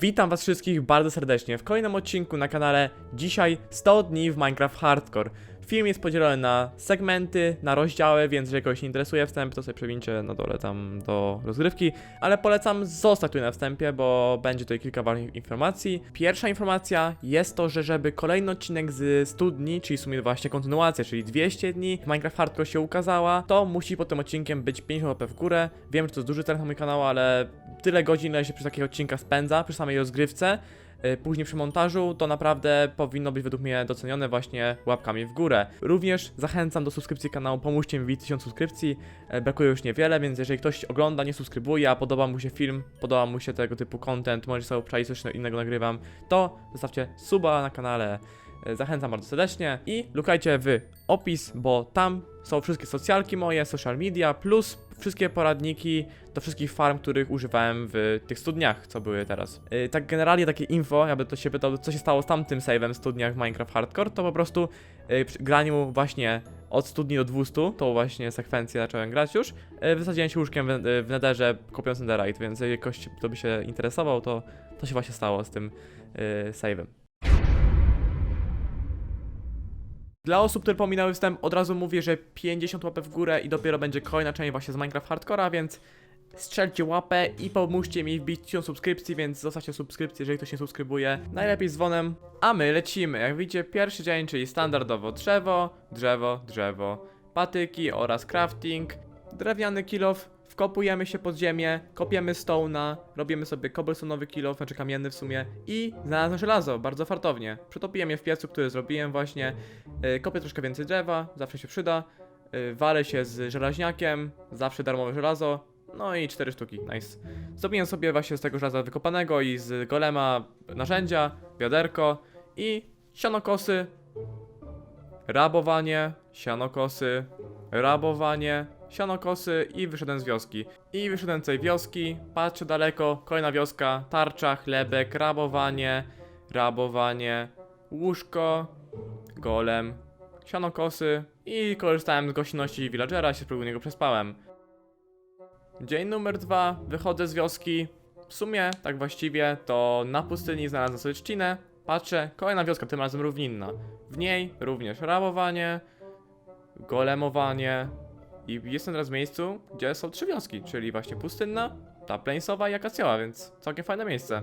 Witam was wszystkich bardzo serdecznie w kolejnym odcinku na kanale. Dzisiaj 100 dni w Minecraft Hardcore. Film jest podzielony na segmenty, na rozdziały, więc jeżeli kogoś nie interesuje wstęp, to sobie przewincie na dole tam do rozgrywki, ale polecam zostać tu na wstępie, bo będzie tutaj kilka ważnych informacji. Pierwsza informacja jest to, że żeby kolejny odcinek z 100 dni, czyli w sumie właśnie kontynuacja, czyli 200 dni Minecraft Hardcore się ukazała, to musi pod tym odcinkiem być 50 łapek w górę. Wiem, że to jest duży trend na mój kanał, ale tyle godzin, ile się przy takiego odcinka spędza, przy samej rozgrywce, y, później przy montażu, to naprawdę powinno być według mnie docenione właśnie łapkami w górę. Również zachęcam do subskrypcji kanału, pomóżcie mi wbić 1000 subskrypcji, e, brakuje już niewiele, więc jeżeli ktoś ogląda, nie subskrybuje, a podoba mu się film, podoba mu się tego typu content, może sobie obczaić coś innego nagrywam, to zostawcie suba na kanale. E, Zachęcam bardzo serdecznie i lukajcie w opis, bo tam są wszystkie socjalki moje, social media, plus wszystkie poradniki do wszystkich farm, których używałem w tych studniach, co były teraz. Yy, tak generalnie takie info, jakby to się pytał, co się stało z tamtym save'em studniach w Minecraft Hardcore, to po prostu yy, przy graniu właśnie od studni do 200, tą właśnie sekwencję zacząłem grać już, yy, wysadziłem się łóżkiem w, yy, w nederze, kopiąc netherite, więc jeżeli ktoś to by się interesował, to to się właśnie stało z tym yy, save'em. Dla osób, które pominęły wstęp, od razu mówię, że 50 łapek w górę i dopiero będzie kolejna część właśnie z Minecraft Hardcora, więc strzelcie łapę i pomóżcie mi wbić 1000 subskrypcji, więc zostawcie subskrypcję, jeżeli ktoś nie subskrybuje. Najlepiej z dzwonem, a my lecimy. Jak widzicie, pierwszy dzień, czyli standardowo drzewo, drzewo, drzewo, patyki oraz crafting, drewniany kilof, wkopujemy się pod ziemię, kopiemy stone'a, robimy sobie cobblestone'owy kilof, znaczy kamienny w sumie i znalazłem żelazo, bardzo fartownie. Przetopiłem je w piecu, który zrobiłem właśnie, Yy, kopię troszkę więcej drzewa, zawsze się przyda. Yy, walę się z żelaźniakiem, zawsze darmowe żelazo. No i cztery sztuki, nice. Zrobiłem sobie właśnie z tego żelaza wykopanego i z golema narzędzia, wiaderko i sianokosy, rabowanie, sianokosy, rabowanie, sianokosy i wyszedłem z wioski. I wyszedłem z tej wioski, patrzę daleko, kolejna wioska, tarcza, chlebek, rabowanie, rabowanie, łóżko, golem, sianokosy i korzystałem z gościnności villagera, się spróbuję niego przespałem. Dzień numer dwa, wychodzę z wioski. W sumie, tak właściwie, to na pustyni znalazłem sobie trzcinę. Patrzę, kolejna wioska, tym razem równinna. W niej również rabowanie, golemowanie i jestem teraz w miejscu, gdzie są trzy wioski, czyli właśnie pustynna, ta plainsowa i akacjowa, więc całkiem fajne miejsce.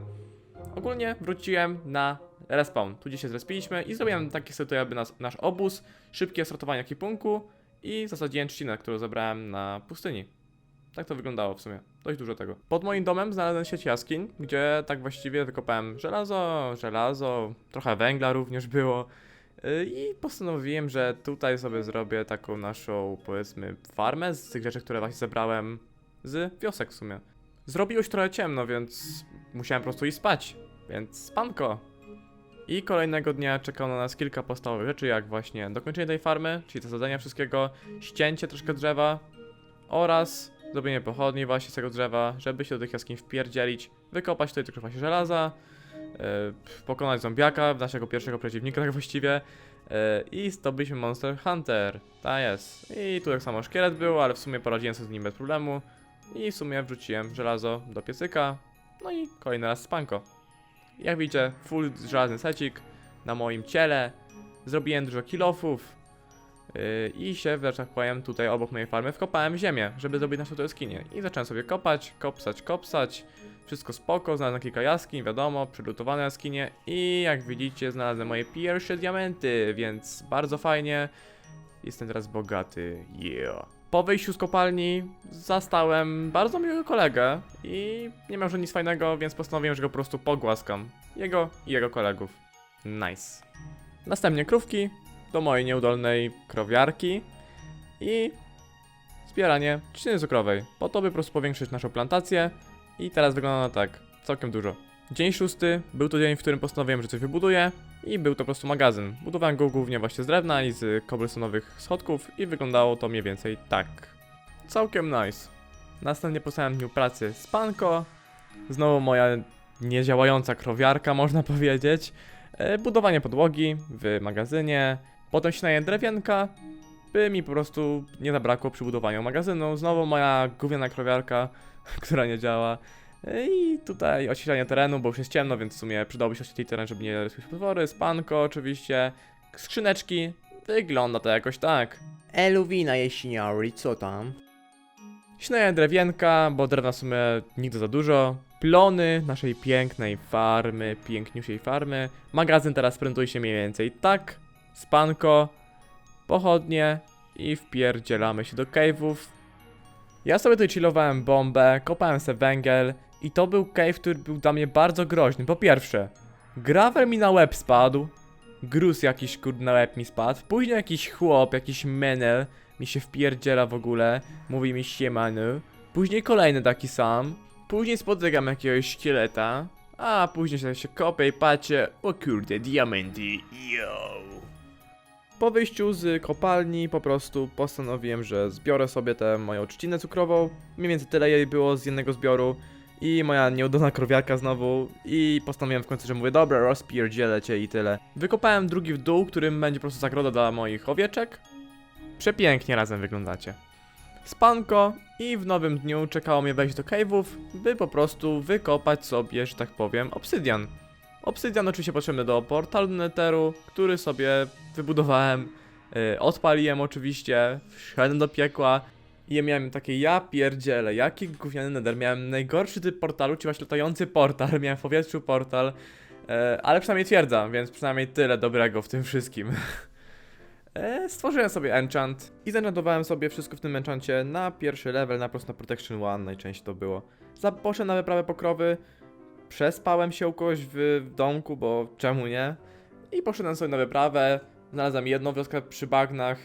Ogólnie wróciłem na respawn. Tu gdzie się zrespiliśmy i zrobiłem taki sobie jakby nas, nasz obóz, szybkie sortowanie ekipunku i zasadziłem trzcinę, którą zebrałem na pustyni. Tak to wyglądało w sumie. Dość dużo tego. Pod moim domem znalazłem sieć jaskiń, gdzie tak właściwie wykopałem żelazo, żelazo, trochę węgla również było. I postanowiłem, że tutaj sobie zrobię taką naszą, powiedzmy, farmę z tych rzeczy, które właśnie zebrałem z wiosek w sumie. Zrobiło się trochę ciemno, więc musiałem po prostu iść spać. Więc spanko. I kolejnego dnia czekało na nas kilka podstawowych rzeczy, jak właśnie dokończenie tej farmy, czyli zasadzenie wszystkiego, ścięcie troszkę drzewa oraz zrobienie pochodni właśnie z tego drzewa, żeby się do tych jaskiń wpierdzielić, wykopać tutaj trochę właśnie żelaza, pokonać zombiaka, naszego pierwszego przeciwnika tak właściwie yy, i zdobyliśmy Monster Hunter, ta jest. I tu tak samo szkielet był, ale w sumie poradziłem sobie z nim bez problemu i w sumie wrzuciłem żelazo do piecyka, no i kolejny raz spanko. Jak widzicie, full żelazny secik na moim ciele. Zrobiłem dużo kilofów. Yy, I się, że tak powiem, tutaj obok mojej farmy wkopałem w ziemię, żeby zrobić naszą jaskinię. I zacząłem sobie kopać, kopsać, kopsać. Wszystko spoko, znalazłem kilka jaskiń, wiadomo, przylutowane jaskinie. I jak widzicie, znalazłem moje pierwsze diamenty, więc bardzo fajnie. Jestem teraz bogaty, yeah. Po wyjściu z kopalni zastałem bardzo miłego kolegę i nie miał że nic fajnego, więc postanowiłem, że go po prostu pogłaskam. Jego i jego kolegów. Nice. Następnie krówki do mojej nieudolnej krowiarki i zbieranie trzciny cukrowej, po to by po prostu powiększyć naszą plantację i teraz wygląda na tak, całkiem dużo. Dzień szósty był to dzień, w którym postanowiłem, że coś wybuduję i był to po prostu magazyn. Budowałem go głównie właśnie z drewna i z cobblestone'owych schodków i wyglądało to mniej więcej tak. Całkiem nice. Następnie po całym dniu pracy spanko, znowu moja niedziałająca krowiarka można powiedzieć, e, budowanie podłogi w magazynie, potem śnienie drewienka, by mi po prostu nie zabrakło przy budowaniu magazynu, znowu moja gówniana krowiarka, która nie działa, I tutaj oświetlenie terenu, bo już jest ciemno, więc w sumie przydałoby się oświetlić teren, żeby nie respić potwory. Spanko oczywiście. Skrzyneczki. Wygląda to jakoś tak. Eluwina jeśniori, co tam? Śnieje drewienka, bo drewna w sumie nigdy za dużo. Plony naszej pięknej farmy, piękniusiej farmy. Magazyn teraz sprętuje się mniej więcej tak. Spanko, pochodnie i wpierdzielamy się do cave'ów. Ja sobie tutaj chillowałem bombę, kopałem sobie węgiel i to był cave, który był dla mnie bardzo groźny. Po pierwsze, gravel mi na łeb spadł, gruz jakiś kurde na łeb mi spadł, później jakiś chłop, jakiś menel mi się wpierdziela w ogóle, mówi mi siemanu, później kolejny taki sam, później spotykam jakiegoś szkieleta, a później się, kopię i patrzę, o kurde, diamenty, yo. Po wyjściu z kopalni po prostu postanowiłem, że zbiorę sobie tę moją trzcinę cukrową. Mniej więcej tyle jej było z jednego zbioru. I moja nieudolna krowiarka znowu. I postanowiłem w końcu, że mówię, dobra, rozpierdzielę cię i tyle. Wykopałem drugi w dół, którym będzie po prostu zagroda dla moich owieczek. Przepięknie razem wyglądacie. Spanko i w nowym dniu czekało mnie wejść do cave'ów, by po prostu wykopać sobie, że tak powiem, obsydian. Obsydian oczywiście potrzebny do portalu Netheru, który sobie wybudowałem, yy, odpaliłem oczywiście, wszedłem do piekła i ja miałem takie, ja pierdzielę, jaki gówniany Nether, miałem najgorszy typ portalu, czyli właśnie latający portal, miałem w powietrzu portal, yy, ale przynajmniej twierdza, więc przynajmniej tyle dobrego w tym wszystkim. E, Stworzyłem sobie enchant i zenchantowałem sobie wszystko w tym enchancie na pierwszy level, na prostu na Protection 1 najczęściej to było. Poszedłem na wyprawę pokrowy, przespałem się u kogoś w, domku, bo czemu nie? I poszedłem sobie na wyprawę, znalazłem jedną wioskę przy bagnach,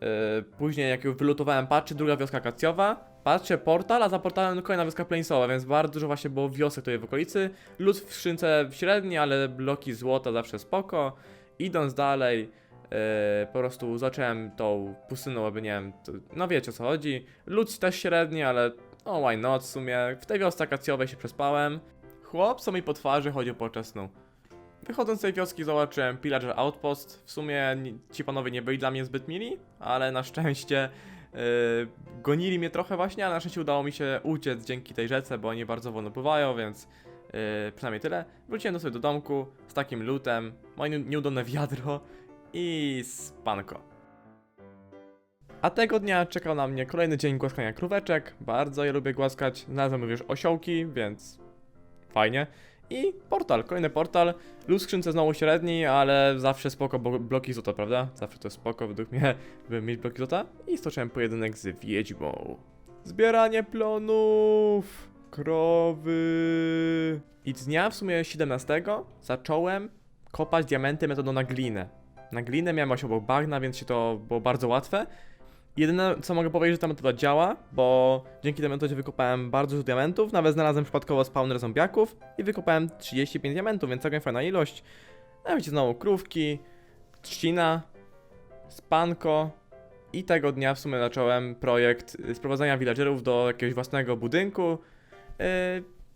yy, później jak już wylutowałem patrzy, druga wioska kacjowa, patrzę portal, a za portalem kolejna wioska plainsowa, więc bardzo dużo właśnie było wiosek tutaj w okolicy. Lód w skrzynce średni, ale bloki złota zawsze spoko. Idąc dalej, yy, po prostu zacząłem tą pustyną, aby nie wiem, to, no wiecie o co chodzi. Lód też średni, ale no why not w sumie. W tej wiosce kacjowej się przespałem. Chłop, co mi po twarzy chodził podczas snu. Wychodząc z tej wioski zobaczyłem Pillager Outpost. W sumie ci panowie nie byli dla mnie zbyt mili, ale na szczęście yy, gonili mnie trochę właśnie, ale na szczęście udało mi się uciec dzięki tej rzece, bo oni bardzo wolno pływają, więc yy, przynajmniej tyle. Wróciłem do sobie do domku z takim lutem, moje nie- nieudolne wiadro i spanko. A tego dnia czekał na mnie kolejny dzień głaskania króweczek. Bardzo je lubię głaskać. Znalazłem również osiołki, więc fajnie. I portal, kolejny portal. Luz skrzynce znowu średni, ale zawsze spoko bo bloki złota, prawda? Zawsze to jest spoko według mnie, by mieć bloki złota. I stoczyłem pojedynek z wiedźmą. Zbieranie plonów! Krowy! I dnia w sumie 17 zacząłem kopać diamenty metodą na glinę. Na glinę miałem właśnie obok bagna, więc się to było bardzo łatwe. Jedyne co mogę powiedzieć, że ta metoda działa, bo dzięki tej metodzie wykopałem bardzo dużo diamentów, nawet znalazłem przypadkowo spawner zombiaków i wykopałem 35 diamentów, więc całkiem fajna ilość. No wiecie, znowu krówki, trzcina, spanko i tego dnia w sumie zacząłem projekt y, sprowadzania villagerów do jakiegoś własnego budynku. Yy,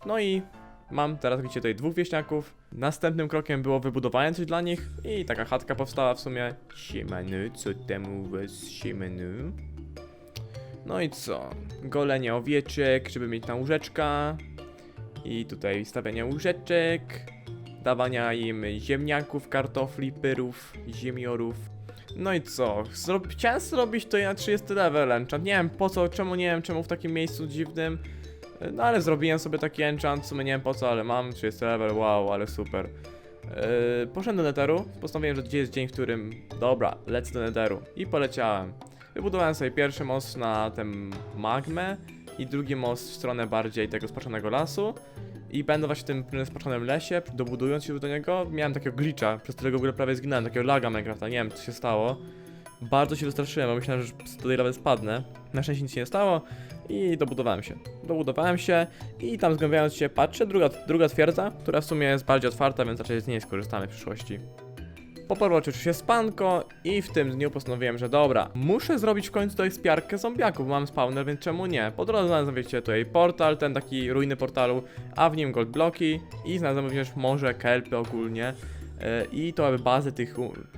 no i mam teraz widzicie tutaj dwóch wieśniaków. Następnym krokiem było wybudowanie coś dla nich i taka chatka powstała w sumie. Siemanu, co temu was siemanu? No i co? Golenie owieczek, żeby mieć na łóżeczka. I tutaj stawianie łóżeczek. Dawania im ziemniaków, kartofli, pyrów, ziemiorów. No i co? Zro chciałem zrobić to na 30 level enchant. Nie wiem po co, czemu nie wiem, czemu w takim miejscu dziwnym. No ale zrobiłem sobie taki enchant, w sumie nie wiem po co, ale mam 30 level, wow, ale super. Yy, poszedłem do Netheru, postanowiłem, że dzisiaj jest dzień, w którym, dobra, lecę do Netheru. I poleciałem. Wybudowałem sobie pierwszy most na tę magmę i drugi most w stronę bardziej tego spaczonego lasu. I będę właśnie w tym spaczonym lesie, dobudując się do niego, miałem takiego glitcha, przez którego w ogóle prawie zginąłem, takiego laga Minecrafta, nie wiem co się stało. Bardzo się wystraszyłem, bo myślałem, że z tej lawy spadnę. Na szczęście nic się nie stało i dobudowałem się. Dobudowałem się i tam zgłębiając się patrzę, druga, druga twierdza, która w sumie jest bardziej otwarta, więc raczej z niej skorzystamy w przyszłości. Poparło oczywiście spanko i w tym dniu postanowiłem, że dobra, muszę zrobić w końcu tutaj spiarkę zombiaków, mam spawner, więc czemu nie? Po drodze znalazłem, wiecie, tutaj portal, ten taki ruiny portalu, a w nim gold bloki i znalazłem również morze, kelpy ogólnie. E, I to aby bazę tych,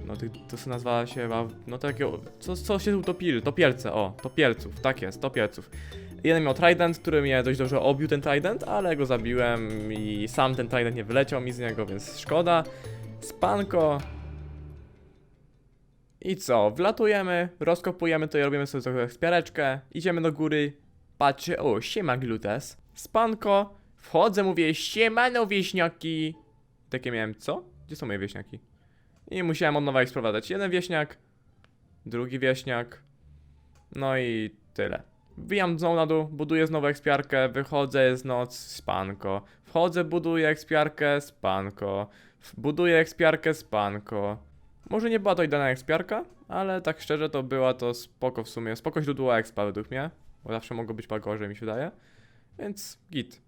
no tych, to się nazywa się no takie, co, co się utopili, topielce, o, topielców, tak jest, topielców. Jeden miał trident, który mnie dość dobrze obił ten trident, ale go zabiłem i sam ten trident nie wyleciał mi z niego, więc szkoda. Spanko. I co? Wlatujemy, rozkopujemy to i robimy sobie trochę ekspiareczkę. Idziemy do góry. Patrzę, o, siema glutes. Spanko. Wchodzę, mówię, siemano wieśniaki. Takie miałem, co? Gdzie są moje wieśniaki? I musiałem od nowa ich sprowadzać. Jeden wieśniak, drugi wieśniak. No i tyle. Wbijam znowu na dół, buduję znowu ekspiarkę, wychodzę, jest noc, spanko. Wchodzę, buduję ekspiarkę, spanko. Buduję ekspiarkę, spanko. Może nie była to idealna ekspiarka, ale tak szczerze to była to spoko w sumie. Spoko źródło expa według mnie, bo zawsze mogło być chyba gorzej mi się wydaje. Więc git.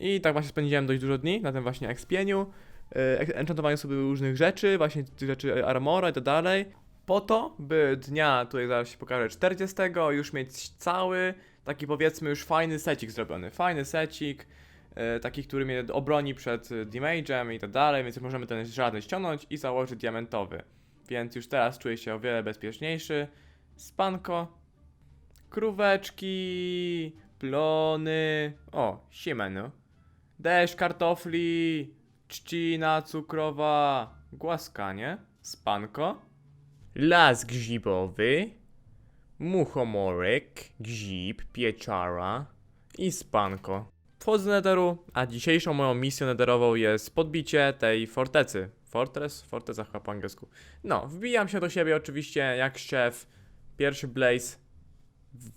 I tak właśnie spędziłem dość dużo dni na tym właśnie expieniu. Yy, enchantowaniu sobie różnych rzeczy, właśnie tych rzeczy armora i tak dalej. Po to, by dnia, tutaj zaraz się pokażę, 40 już mieć cały taki powiedzmy już fajny secik zrobiony. Fajny secik, e, taki, który mnie obroni przed e, damage'em i tak dalej, więc możemy ten żaden ściągnąć i założyć diamentowy. Więc już teraz czuję się o wiele bezpieczniejszy. Spanko, króweczki, plony, o, siemeno, deszcz kartofli, trzcina cukrowa, głaskanie, spanko, las grzybowy, muchomorek, grzyb, pieczara i spanko. Wchodzę do netheru, a dzisiejszą moją misją netherową jest podbicie tej fortecy. Fortress? Forteca chyba po angielsku. No, wbijam się do siebie oczywiście jak szef. Pierwszy blaze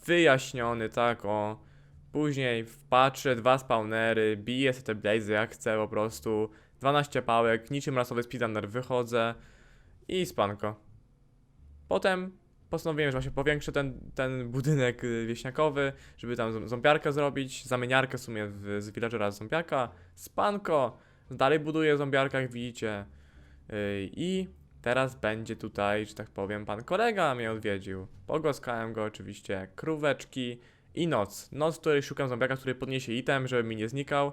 wyjaśniony, tak o. Później patrzę, dwa spawnery, biję sobie te blazy jak chcę po prostu. 12 pałek, niczym rasowy speedrunner wychodzę i spanko. Potem postanowiłem, że właśnie powiększę ten, ten budynek y, wieśniakowy, żeby tam z- zombiarkę zrobić, zamieniarkę w sumie w, z villagera z spanko, dalej buduję zombiarka, jak widzicie. Yy, I teraz będzie tutaj, że tak powiem, pan kolega mnie odwiedził. Pogłaskałem go oczywiście, króweczki i noc. Noc, w której szukam zombiaka, który podniesie item, żeby mi nie znikał,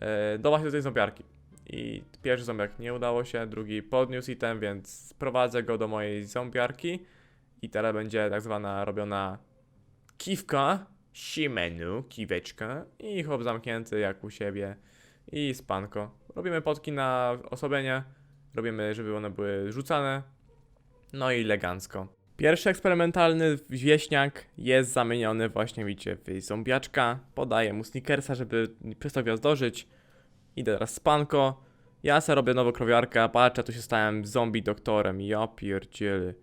yy, do właśnie do tej zombiarki. I pierwszy zombiak nie udało się, drugi podniósł item, więc sprowadzę go do mojej zombiarki. I teraz będzie tak zwana robiona kiwka, simenu, kiweczka i chłop zamknięty jak u siebie i spanko. Robimy potki na osobienie, robimy, żeby one były rzucane, no i elegancko. Pierwszy eksperymentalny wieśniak jest zamieniony właśnie, widzicie, w zombiaczka. Podaję mu snickersa, żeby przestał gwiazdożyć. Idę teraz spanko. Ja se robię nową krowiarkę, patrzę, tu się stałem zombie doktorem, ja pierdziely.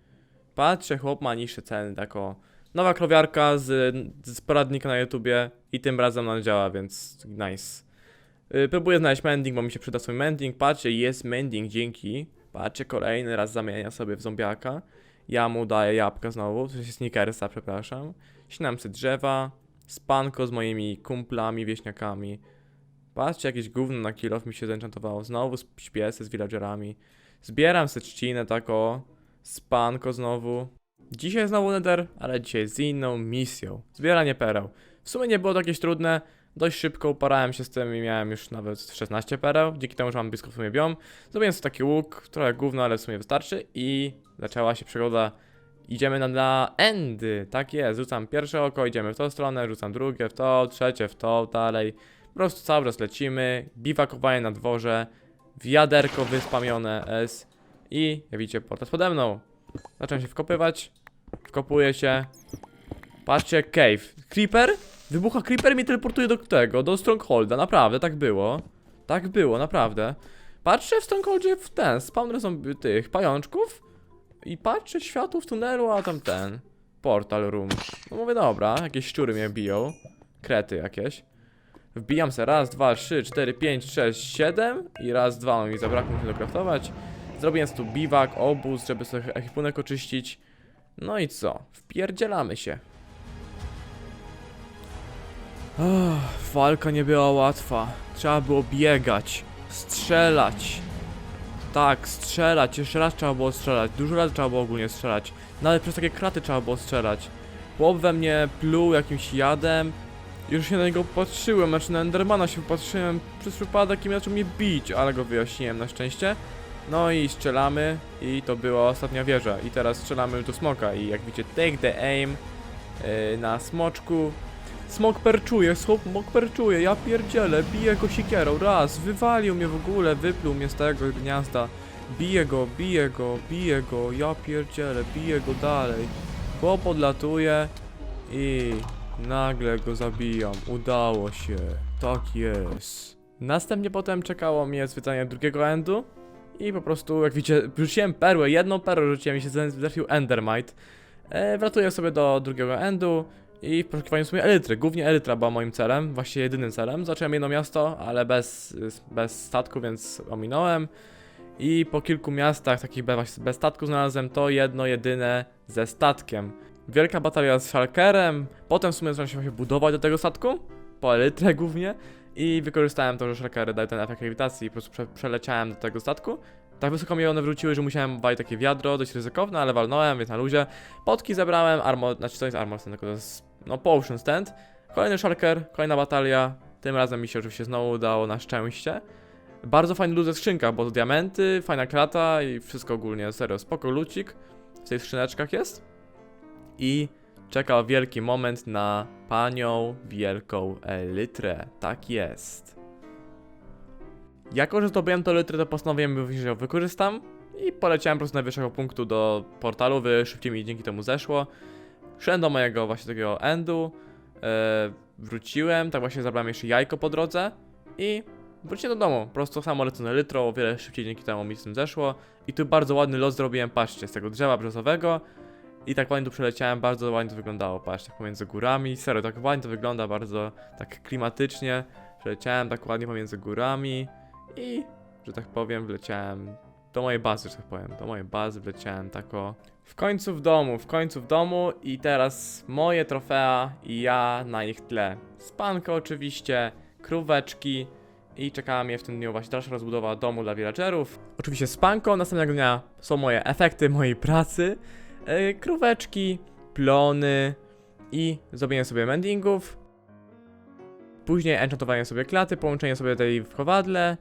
Patrzę, chłop ma niższe ceny, tak o. Nowa krowiarka z, z poradnika na YouTubie i tym razem ona działa, więc nice. Yy, próbuję znaleźć mending, bo mi się przyda swój mending. Patrzę, jest mending, dzięki. Patrzę, kolejny raz zamienia sobie w zombiaka. Ja mu daję jabłka znowu, w sensie snickersa, przepraszam. Ścinam sobie drzewa, spanko z moimi kumplami, wieśniakami. Patrzcie, jakieś gówno na kilof mi się zenchantowało. Znowu śpię z villagerami. Zbieram se trzcinę, tak o. Spanko znowu. Dzisiaj znowu nether, ale dzisiaj z inną misją. Zbieranie pereł. W sumie nie było to jakieś trudne. Dość szybko uparałem się z tym i miałem już nawet 16 pereł. Dzięki temu, że mam blisko w sumie biom. Zrobiłem sobie taki łuk, trochę gówno, ale w sumie wystarczy. I zaczęła się przygoda. Idziemy na, na endy. Tak jest. Rzucam pierwsze oko, idziemy w tą stronę, rzucam drugie w to, trzecie w to, dalej. Po prostu cały czas lecimy. Biwakowanie na dworze. Wiaderko wyspamione S. I jak widzicie, portal pode mną. Zacząłem się wkopywać. Wkopuję się. Patrzcie, cave. Creeper? Wybucha creeper mnie teleportuje do tego, do Strongholda. Naprawdę, tak było. Tak było, naprawdę. Patrzę w Strongholdzie w ten, spawner zombie tych pajączków. I patrzę światło w tunelu, a tam ten. Portal room. No mówię, dobra, jakieś szczury mnie biją. Krety jakieś. Wbijam se raz, dwa, trzy, cztery, pięć, sześć, siedem i raz, dwa mi zabrakło mi dokraftować. Zrobiłem tu biwak, obóz, żeby sobie ekwipunek oczyścić. No i co? Wpierdzielamy się. Ach, walka nie była łatwa. Trzeba było biegać, strzelać. Tak, strzelać, jeszcze raz trzeba było strzelać, dużo razy trzeba było ogólnie strzelać. Nawet przez takie kraty trzeba było strzelać. Chłop we mnie pluł jakimś jadem. Już się na niego patrzyłem, znaczy na Endermana się patrzyłem przez przypadek i zaczął mnie bić, ale go wyjaśniłem na szczęście. No i strzelamy i to była ostatnia wieża i teraz strzelamy do smoka i jak widzicie take the aim yy, na smoczku. Smok perczuje, smok perczuje, ja pierdzielę, biję go sikierą, raz, wywalił mnie w ogóle, wypluł mnie z tego gniazda. Biję go, biję go, biję go, ja pierdzielę, biję go dalej. Chłop podlatuje i nagle go zabijam, udało się, tak jest. Następnie potem czekało mnie zwiedzanie drugiego endu i po prostu, jak widzicie, rzuciłem perłę, jedną perłę rzuciłem i się trafił endermite. E, wratuję sobie do drugiego endu i w poszukiwaniu sobie elitry. Głównie elitra była moim celem, właściwie jedynym celem. Zacząłem jedno miasto, ale bez, bez statku, więc ominąłem. I po kilku miastach, takich bez, bez statku znalazłem to jedno, jedyne ze statkiem. Wielka batalia z Shulkerem, potem w sumie zacząłem się budować do tego statku, po elitrę głównie. I wykorzystałem to, że Shulkery dają ten efekt grawitacji i po prostu prze, przeleciałem do tego statku. Tak wysoko mi one wróciły, że musiałem walić takie wiadro, dość ryzykowne, ale walnąłem, więc na luzie. Potki zebrałem, armor, znaczy to jest armor tylko to jest, no potion stand. Kolejny shulker, kolejna batalia. Tym razem mi się oczywiście znowu udało na szczęście. Bardzo fajny luz skrzynka, bo diamenty, fajna klata i wszystko ogólnie, serio, spoko lucik. W tych skrzyneczkach jest. I czeka wielki moment na panią wielką elitrę. Tak jest. Jako, że zdobyłem to litrę, to postanowiłem, że ją wykorzystam i poleciałem po prostu z najwyższego punktu do portalu, wy szybciej mi dzięki temu zeszło. Szedłem do mojego właśnie takiego endu, e, wróciłem, tak właśnie zabrałem jeszcze jajko po drodze i wróciłem do domu. Po prostu samo lecę na litro, o wiele szybciej dzięki temu mi z tym zeszło. I tu bardzo ładny los zrobiłem, patrzcie, z tego drzewa brzozowego. I tak ładnie tu przeleciałem, bardzo ładnie to wyglądało, patrzcie, tak pomiędzy górami, serio, tak ładnie to wygląda, bardzo tak klimatycznie. Przeleciałem tak ładnie pomiędzy górami i, że tak powiem, wleciałem do mojej bazy, że tak powiem, do mojej bazy wleciałem tak o... W końcu w domu, w końcu w domu i teraz moje trofea i ja na ich tle. Spanko oczywiście, króweczki i czekała mnie w tym dniu właśnie dalsza rozbudowa domu dla villagerów. Oczywiście spanko, następnego dnia są moje efekty mojej pracy. Yy, króweczki, plony i zrobienie sobie mendingów. Później enchantowanie sobie klaty, połączenie sobie tej w kowadle,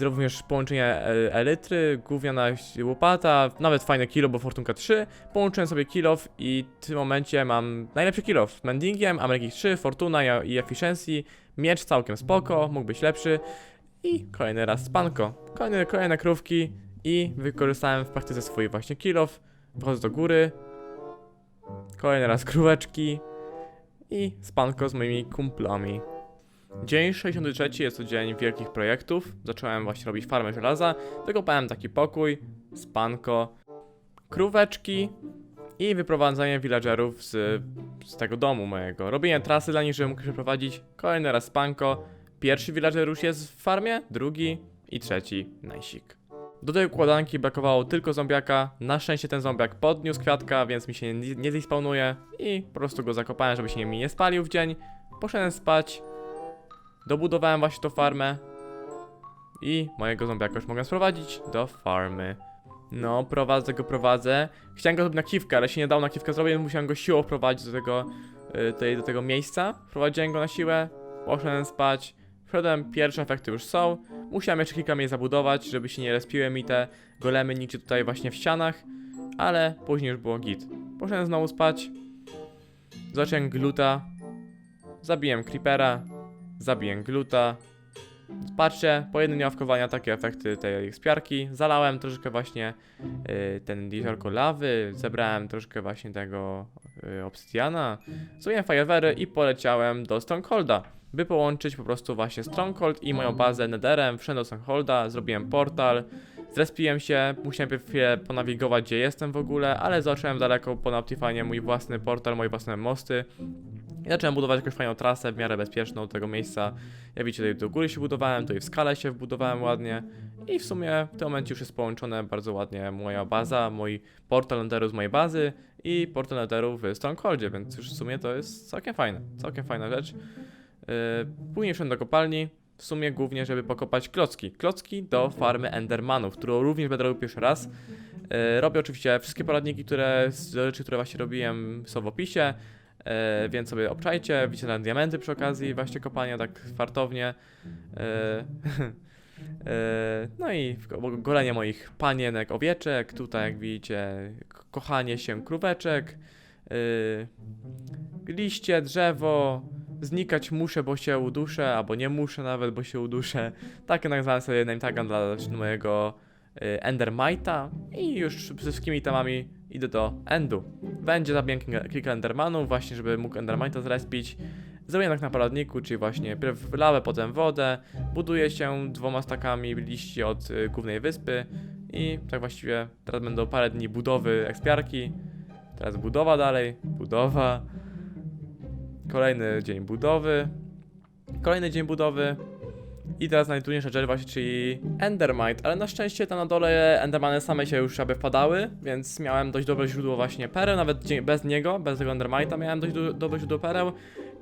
również połączenie e, elitry, gówniana łopata, nawet fajne kilo, bo Fortunka 3. Połączyłem sobie kilof i w tym momencie mam najlepszy kilof mendingiem, Amerikich 3, Fortuna i Efficiency. Miecz całkiem spoko, mógł być lepszy. I kolejny raz spanko. Kolejne, kolejne krówki i wykorzystałem w praktyce swój właśnie kilof. Wchodzę do góry. Kolejny raz króweczki. I spanko z moimi kumplami. Dzień 63 jest to dzień wielkich projektów. Zacząłem właśnie robić farmę żelaza. Wykopałem taki pokój, spanko, króweczki i wyprowadzenie villagerów z, z tego domu mojego. Robienie trasy dla nich, żeby mógł się przeprowadzić. Kolejny raz spanko. Pierwszy villager już jest w farmie, drugi i trzeci najsik. Do tej układanki brakowało tylko zombiaka. Na szczęście ten zombiak podniósł kwiatka, więc mi się nie, nie i po prostu go zakopałem, żeby się mi nie spalił w dzień. Poszedłem spać. Dobudowałem właśnie tą farmę. I mojego zombiaka już mogę sprowadzić do farmy. No, prowadzę go, prowadzę. Chciałem go zrobić na kiwkę, ale się nie dało na kiwkę zrobić, więc musiałem go siłą wprowadzić do tego, y, tutaj, do tego miejsca. Wprowadziłem go na siłę, poszedłem spać. Wszedłem, pierwsze efekty już są. Musiałem jeszcze kilka miejsc zabudować, żeby się nie respiły mi te golemy niczy tutaj właśnie w ścianach. Ale później już było git. Poszedłem znowu spać. Zacząłem gluta. Zabiłem creepera. Zabiłem gluta. Patrzcie, po jednym dniu takie efekty tej ekspiarki. Zalałem troszkę właśnie y, ten jeziorko lawy, zebrałem troszkę właśnie tego y, obsydiana, zrobiłem fajerwery i poleciałem do Strongholda, by połączyć po prostu właśnie Stronghold i moją bazę Netherem. Wszedłem do Strongholda, zrobiłem portal, zrespiłem się, musiałem chwilę ponawigować gdzie jestem w ogóle, ale zacząłem daleko po Optifine mój własny portal, moje własne mosty. I zacząłem budować jakąś fajną trasę, w miarę bezpieczną tego miejsca. Jak widzicie, tutaj do góry się budowałem, tutaj w skale się wbudowałem ładnie. I w sumie w tym momencie już jest połączone bardzo ładnie moja baza, mój portal Enderu z mojej bazy i portal Enderu w Strongholdzie, więc już w sumie to jest całkiem fajne, całkiem fajna rzecz. Yy, później wszedłem do kopalni, w sumie głównie, żeby pokopać klocki. Klocki do farmy Endermanów, którą również będę robił pierwszy raz. Yy, robię oczywiście wszystkie poradniki, które, rzeczy, które właśnie robiłem są w opisie. E, więc sobie obczajcie, wyciągnąłem diamenty przy okazji właśnie kopania tak fartownie. E, e, no i golenie moich panienek, owieczek, tutaj jak widzicie, kochanie się króweczek, e, liście, drzewo, znikać muszę, bo się uduszę, albo nie muszę nawet, bo się uduszę. Takie nazwałem sobie name tagem dla mojego y, Endermite'a i już ze wszystkimi temami idę do Endu. Będzie zabiję kilka- Endermanów właśnie, żeby mógł Endermite'a zrespić. Zrobię tak na poradniku, czyli właśnie pierw lawę, potem wodę. Buduje się dwoma stakami liści od y, głównej wyspy i tak właściwie teraz będą parę dni budowy ekspiarki. Teraz budowa dalej, budowa. Kolejny dzień budowy. Kolejny dzień budowy. I teraz najtrudniejsza rzecz właśnie, czyli Endermite, ale na szczęście tam na dole Endermany same się już aby wpadały, więc miałem dość dobre źródło właśnie pereł, nawet bez niego, bez tego Endermite'a miałem dość do, dobre źródło pereł.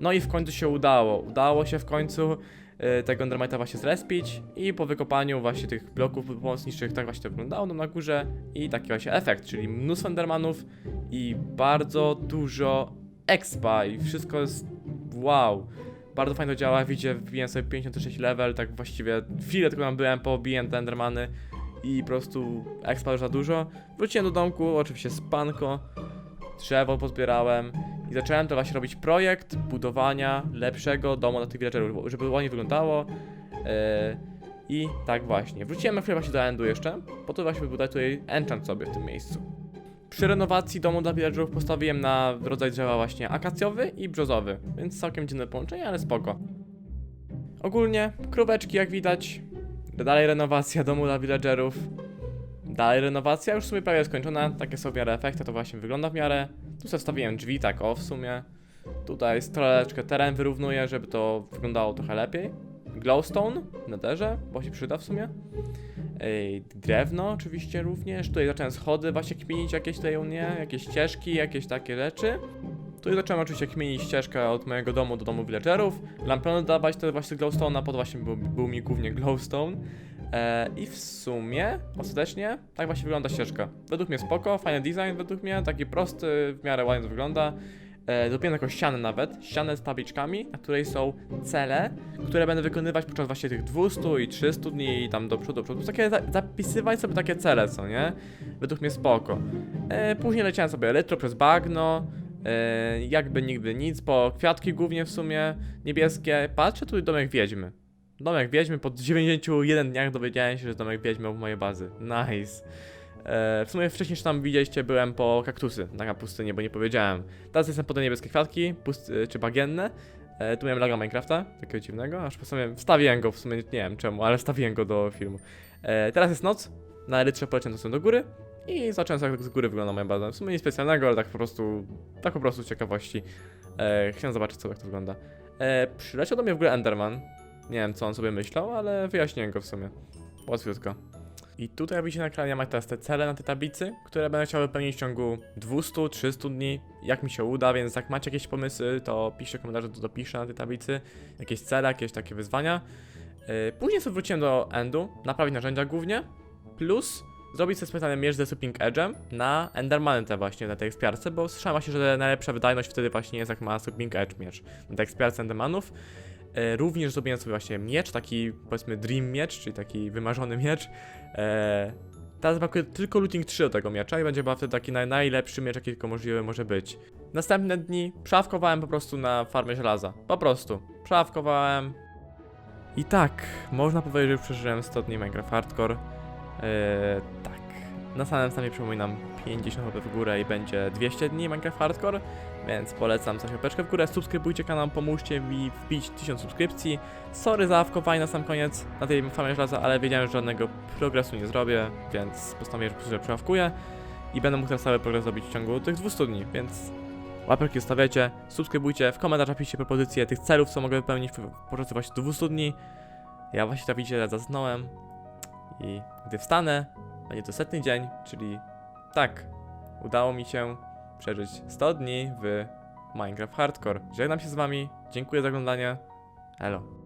No i w końcu się udało, udało się w końcu y, tego Endermite'a właśnie zrespić i po wykopaniu właśnie tych bloków pomocniczych tak właśnie to wyglądało na górze i taki właśnie efekt, czyli mnóstwo Endermanów i bardzo dużo expa i wszystko jest wow. Bardzo fajnie to działa, widzicie, wbiłem sobie 56 level, tak właściwie chwilę tylko tam byłem, pobiłem te Endermany i po prostu expa już za dużo. Wróciłem do domku, oczywiście spanko, drzewo pozbierałem i zacząłem to właśnie robić projekt budowania lepszego domu dla tych villagerów, żeby ładnie wyglądało. Yy, I tak właśnie. Wróciłem na chwilę właśnie do Endu jeszcze, po to właśnie wybudować tutaj enchant sobie w tym miejscu. Przy renowacji domu dla villagerów postawiłem na rodzaj drzewa właśnie akacjowy i brzozowy, więc całkiem dziwne połączenie, ale spoko. Ogólnie króweczki jak widać, dalej renowacja domu dla villagerów, dalej renowacja, już w sumie prawie skończona, takie są w miarę efekty, to właśnie wygląda w miarę. Tu sobie drzwi, tak o w sumie. Tutaj troszeczkę teren wyrównuję, żeby to wyglądało trochę lepiej. Glowstone w netherze, bo się przyda w sumie. Drewno oczywiście również. Tutaj zacząłem schody właśnie kminić jakieś tutaj u mnie, jakieś ścieżki, jakieś takie rzeczy. Tutaj zacząłem oczywiście kminić ścieżkę od mojego domu do domu villagerów. Lampiony dawać to właśnie glowstone'a, pod właśnie był, był mi głównie glowstone. E, I w sumie, ostatecznie, tak właśnie wygląda ścieżka. Według mnie spoko, fajny design według mnie, taki prosty, w miarę ładnie to wygląda. E, Dopiero taką ścianę nawet, ścianę z tabliczkami, na której są cele, które będę wykonywać podczas właśnie tych 200 i 300 dni i tam do przodu, do przodu. Takie za zapisywać sobie takie cele, co nie? Według mnie spoko. E, później leciałem sobie elektro przez bagno, e, jakby nigdy nic, po kwiatki głównie w sumie niebieskie. Patrzę tu domek wiedźmy. Domek wiedźmy, po 91 dniach dowiedziałem się, że domek wiedźmy u mojej bazy. Nice. E, w sumie wcześniej, tam widzieliście, byłem po kaktusy na pustyni, bo nie powiedziałem. Teraz jestem po te niebieskie kwiatki, pust, czy bagienne. E, tu miałem laga Minecrafta, takiego dziwnego, aż po sobie wstawiłem go, w sumie nie wiem czemu, ale wstawiłem go do filmu. E, teraz jest noc, na elytrze poleciałem sobie do góry i zacząłem jak z góry wygląda moja baza. W sumie nic specjalnego, ale tak po prostu, tak po prostu z ciekawości. E, chciałem zobaczyć, co jak to wygląda. E, przyleciał do mnie w ogóle Enderman. Nie wiem, co on sobie myślał, ale wyjaśniłem go w sumie. Łatwiutko. I tutaj, widzicie na ekranie, mam teraz te cele na tej tablicy, które będę chciał wypełnić w ciągu 200-300 dni, jak mi się uda, więc jak macie jakieś pomysły, to piszcie w komentarzu, to dopiszę na tej tablicy, jakieś cele, jakieś takie wyzwania. Yy, później sobie wróciłem do Endu, naprawić narzędzia głównie, plus zrobić sobie specjalny miecz ze Sweeping Edge'em na Endermany te właśnie, na tej ekspiarce, bo słyszałem właśnie, że najlepsza wydajność wtedy właśnie jest jak ma Sweeping Edge miecz na tej ekspiarce Endermanów. E, również zrobiłem sobie właśnie miecz, taki powiedzmy dream miecz, czyli taki wymarzony miecz. E, teraz brakuje tylko looting 3 do tego miecza i będzie chyba wtedy taki naj, najlepszy miecz, jaki tylko możliwy może być. Następne dni przawkowałem po prostu na farmę żelaza. Po prostu. Przawkowałem. I tak, można powiedzieć, że przeżyłem 100 dni Minecraft Hardcore. E, tak. Na samym stanie przypominam 50 HP w górę i będzie 200 dni Minecraft Hardcore. Więc polecam coś łapeczkę w górę, subskrybujcie kanał, pomóżcie mi wbić 1000 subskrypcji. Sorry za awkowanie na sam koniec na tej farmie żelaza, ale wiedziałem, że żadnego progresu nie zrobię, więc postanowiłem, że po prostu i będę mógł ten cały progres zrobić w ciągu tych 200 dni, więc łapeczki zostawiacie, subskrybujcie, w komentarzach piszcie propozycje tych celów, co mogę wypełnić podczas właśnie 200 dni. Ja właśnie to widzicie, zasnąłem i gdy wstanę, będzie to setny dzień, czyli tak, udało mi się przeżyć 100 dni w Minecraft Hardcore. Żegnam się z wami, dziękuję za oglądanie, elo.